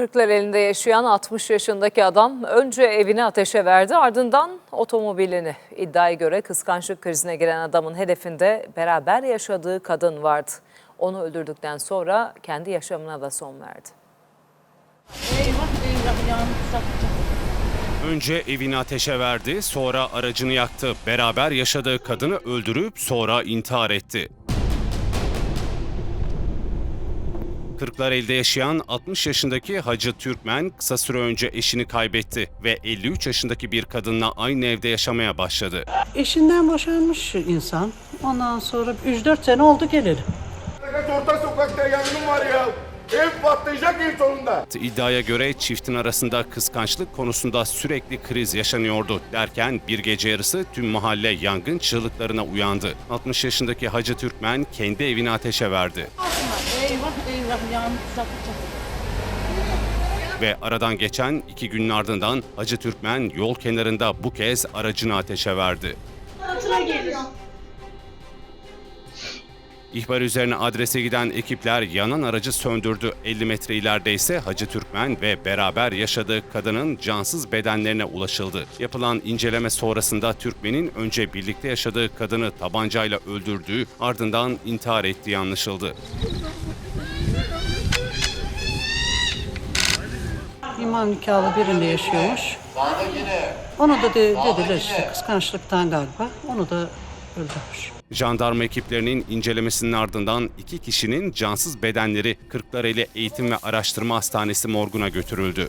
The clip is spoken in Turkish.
Kırklareli'nde yaşayan 60 yaşındaki adam önce evini ateşe verdi ardından otomobilini. İddiaya göre kıskançlık krizine giren adamın hedefinde beraber yaşadığı kadın vardı. Onu öldürdükten sonra kendi yaşamına da son verdi. Önce evini ateşe verdi, sonra aracını yaktı. Beraber yaşadığı kadını öldürüp sonra intihar etti. Kırklareli'de yaşayan 60 yaşındaki Hacı Türkmen kısa süre önce eşini kaybetti ve 53 yaşındaki bir kadınla aynı evde yaşamaya başladı. Eşinden boşanmış insan. Ondan sonra 3-4 sene oldu gelelim. Fakat orta sokakta yangın var ya. Ev patlayacak en sonunda. İddiaya göre çiftin arasında kıskançlık konusunda sürekli kriz yaşanıyordu derken bir gece yarısı tüm mahalle yangın çığlıklarına uyandı. 60 yaşındaki Hacı Türkmen kendi evini ateşe verdi. Eyvah eyvah. Ve aradan geçen iki günün ardından Hacı Türkmen yol kenarında bu kez aracını ateşe verdi. İhbar üzerine adrese giden ekipler yanan aracı söndürdü. 50 metre ileride ise Hacı Türkmen ve beraber yaşadığı kadının cansız bedenlerine ulaşıldı. Yapılan inceleme sonrasında Türkmen'in önce birlikte yaşadığı kadını tabancayla öldürdüğü ardından intihar ettiği anlaşıldı. İmam nikahlı birinde yaşıyormuş. Onu da de- dediler işte kıskançlıktan galiba. Onu da öldürmüş. Jandarma ekiplerinin incelemesinin ardından iki kişinin cansız bedenleri Kırklareli Eğitim ve Araştırma Hastanesi morguna götürüldü.